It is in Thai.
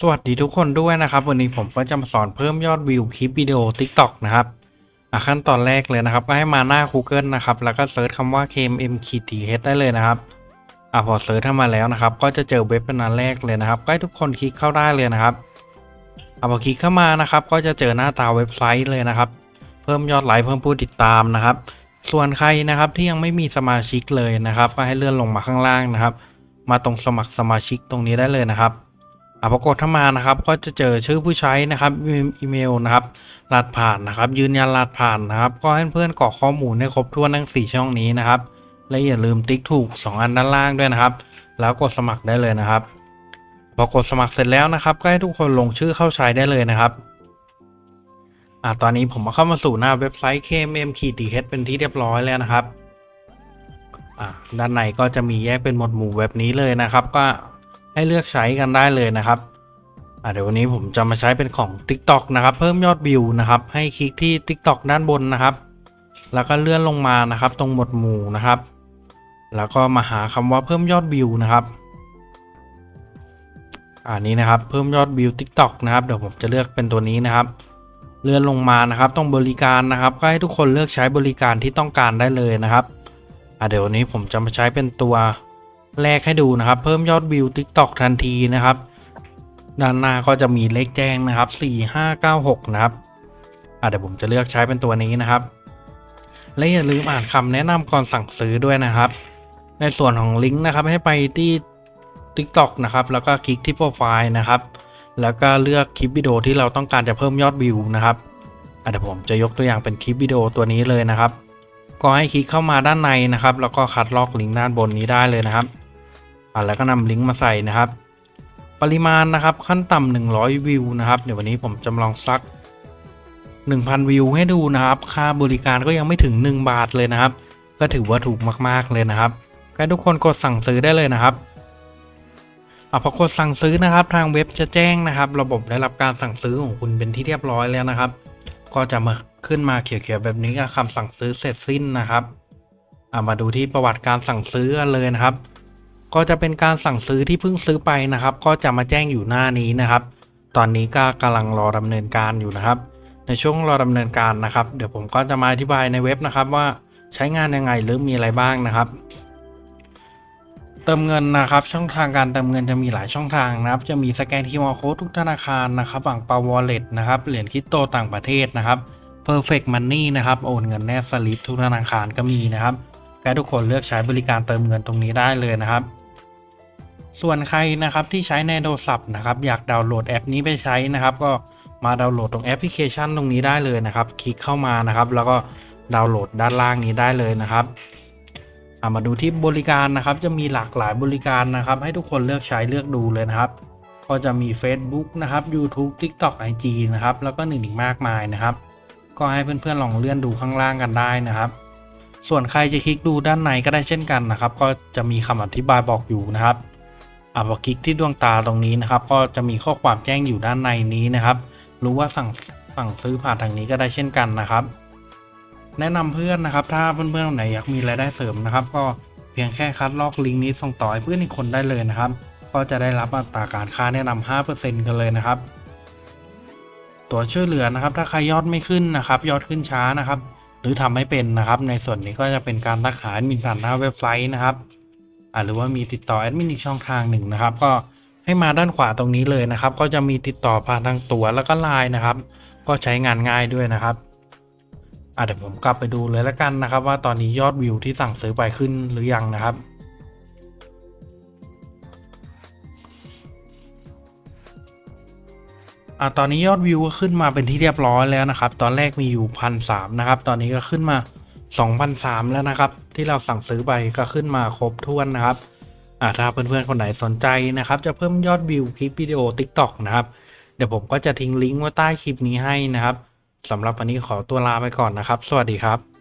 สวัสดีทุกคนด้วยนะครับ วันนี้ผมก็จะมาสอนเพิ่มยอดวิวคลิปวิดีโอ TikTok นะครับขั้นตอนแรกเลยนะครับ ก็ให้มาหน้า Google นะครับ แล้วก็เซิร์ชคำว่า KMM k t h ได้เลยนะครับอะพอเซิร์ชเข้ามาแล้วนะครับ ก็จะเจอเว็บเป็นอันแรกเลยนะครับก็ให้ทุกคนคลิกเข้าได้เลยนะครับอะพอคลิกเข้ามานะครับ ก็จะเจอหน้าตาเว็บไซต์เลยนะครับ เพิ่มยอดไลค์เพิ่มผู้ติดตามนะครับ ส่วนใครนะครับที่ยังไม่มีสมาชิกเลยนะครับ ก็ให้เลื่อนลงมาข้างล่างนะครับ มาตรงสมัครสมาชิกตรงนี้ได้เลยนะครับ อะพอกดเข้ามานะครับ ก็จะเจอชื่อผู้ใช้นะครับอีเมลนะครับรหัสผ่านนะครับ ยืนยันรหัสผ่านนะครับ ก็ให้เพื่อนกรอกข้อมูลให้ครบถ้วนทั้ง 4 ช่องนี้นะครับ และอย่าลืมติ๊กถูก 2 อันด้านล่างด้วยนะครับ แล้วกดสมัครได้เลยนะครับพอกดสมัครเสร็จแล้วนะครับ ก็ให้ทุกคนลงชื่อเข้าใช้ได้เลยนะครับอะตอนนี้ผมมาเข้ามาสู่หน้าเว็บไซต์ KMM k t h เป็นที่เรียบร้อยแล้วนะครับอะด้านในก็จะมีแยกเป็นหมวดหมู่แบบนี้เลยนะครับ ก็ ให้เลือกใช้กันได้เลยนะครับเดี๋ยววันนี้ผมจะมาใช้เป็นของ TikTok นะครับ เพิ่มยอดวิวนะครับ ให้คลิกที่ TikTok ด้านบนนะครับ แล้วก็เลื่อนลงมานะครับ ตรงหมวดหมู่นะครับ แล้วก็มาหาคำว่าเพิ่มยอดวิวนะครับอันนี้นะครับเพิ่มยอดวิว TikTok นะครับเดี๋ยวผมจะเลือกเป็นตัวนี้นะครับ เลื่อนลงมานะครับตรงบริการนะครับ ก็ให้ทุกคนเลือกใช้บริการที่ต้องการได้เลยนะครับเดี๋ยววันนี้ผมจะมาใช้เป็นตัว แรกให้ดูนะครับ เพิ่มยอดวิว TikTok ทันทีนะครับ ด้านหน้าก็จะมีเลขแจ้งนะครับ 4596 นะครับอะเดี๋ยวผมจะเลือกใช้เป็นตัวนี้นะครับ และอย่าลืมอ่านคำแนะนำก่อนสั่งซื้อด้วยนะครับ ในส่วนของลิงก์นะครับให้ไปที่ TikTok นะครับ แล้วก็คลิกที่โปรไฟล์นะครับ แล้วก็เลือกคลิปวิดีโอที่เราต้องการจะเพิ่มยอดวิวนะครับเดี๋ยวผมจะยกตัวอย่างเป็นคลิปวิดีโอตัวนี้เลยนะครับ ก็ให้คลิกเข้ามาด้านในนะครับ แล้วก็คัดลอกลิงก์ด้านบนนี้ได้เลยนะครับ อะแล้วก็นำลิงก์มาใส่นะครับ ปริมาณนะครับขั้นต่ำ100 วิวนะครับ เดี๋ยววันนี้ผมจำลองซัก 1,000 วิวให้ดูนะครับ ค่าบริการก็ยังไม่ถึง 1 บาทเลยนะครับ ก็ถือว่าถูกมากๆเลยนะครับให้ทุกคนกดสั่งซื้อได้เลยนะครับอะพอกดสั่งซื้อนะครับทางเว็บจะแจ้งนะครับ ระบบได้รับการสั่งซื้อของคุณเป็นที่เรียบร้อยแล้วนะครับ ก็จะมาขึ้นมาเขียวๆแบบนี้กับคำสั่งซื้อเสร็จสิ้นนะครับอะมาดูที่ประวัติการสั่งซื้อกันเลยนะครับ ก็จะเป็นการสั่งซื้อที่เพิ่งซื้อไปนะครับ ก็จะมาแจ้งอยู่หน้านี้นะครับ ตอนนี้ก็กำลังรอดำเนินการอยู่นะครับ ในช่วงรอดำเนินการนะครับ เดี๋ยวผมก็จะมาอธิบายในเว็บนะครับว่าใช้งานยังไงหรือมีอะไรบ้างนะครับเติมเงินนะครับ ช่องทางการเติมเงินจะมีหลายช่องทางนะครับ จะมีสแกน QR Code ทุกธนาคารนะครับฝั่งปาวอลเล็ตนะครับเหรียญคริปโตต่างประเทศนะครับ Perfect Money นะครับโอนเงินแนบสลิปทุกธนาคารก็มีนะครับให้ทุกคนเลือกใช้บริการเติมเงินตรงนี้ได้เลยนะครับ ส่วนใครนะครับที่ใช้ในโทรศัพท์นะครับอยากดาวน์โหลดแอปนี้ไปใช้นะครับ ก็มาดาวน์โหลดตรงแอปพลิเคชันตรงนี้ได้เลยนะครับ คลิกเข้ามานะครับ แล้วก็ดาวน์โหลดด้านล่างนี้ได้เลยนะครับอะมาดูที่บริการนะครับจะมีหลากหลายบริการนะครับ ให้ทุกคนเลือกใช้เลือกดูเลยนะครับ ก็จะมี Facebook นะครับ YouTube TikTok IG นะครับ แล้วก็หนึ่งอีกมากมายนะครับ ก็ให้เพื่อนๆลองเลื่อนดูข้างล่างกันได้นะครับ ส่วนใครจะคลิกดูด้านในก็ได้เช่นกันนะครับ ก็จะมีคำอธิบายบอกอยู่นะครับ อะพอคลิกที่ดวงตาตรงนี้นะครับ ก็จะมีข้อความแจ้งอยู่ด้านในนี้นะครับ รู้ว่าสั่งสั่งซื้อผ่านทางนี้ก็ได้เช่นกันนะครับ แนะนำเพื่อนนะครับ ถ้าเพื่อนๆคนไหนอยากมีรายได้เสริมนะครับ ก็เพียงแค่คัดลอกลิงก์นี้ส่งต่อให้เพื่อนอีกคนได้เลยนะครับ ก็จะได้รับอัตราการค่าแนะนำ5%กันเลยนะครับ ตัวช่วยเหลือนะครับ ถ้าใครยอดไม่ขึ้นนะครับ ยอดขึ้นช้านะครับ หรือทำไม่เป็นนะครับ ในส่วนนี้ก็จะเป็นการทักหาแอดมินผ่านหน้าเว็บไซต์นะครับ หรือว่ามีติดต่อแอดมินอีกช่องทางหนึ่งนะครับ ก็ให้มาด้านขวาตรงนี้เลยนะครับ ก็จะมีติดต่อผ่านทางตัวแล้วก็ไลน์นะครับ ก็ใช้งานง่ายด้วยนะครับอะเดี๋ยวผมกลับไปดูเลยแล้วกันนะครับ ว่าตอนนี้ยอดวิวที่สั่งซื้อไปขึ้นหรือยังนะครับอะตอนนี้ยอดวิวก็ขึ้นมาเป็นที่เรียบร้อยแล้วนะครับ ตอนแรกมีอยู่พันสามนะครับ ตอนนี้ก็ขึ้นมา 2,003แล้วนะครับ ที่เราสั่งซื้อไปก็ขึ้นมาครบถ้วนนะครับอ่าถ้าเพื่อนๆคนไหนสนใจนะครับ จะเพิ่มยอดวิวคลิปวิดีโอ TikTok นะครับ เดี๋ยวผมก็จะทิ้งลิงก์ไว้ใต้คลิปนี้ให้นะครับสำหรับวันนี้ขอตัวลาไปก่อนนะครับ สวัสดีครับ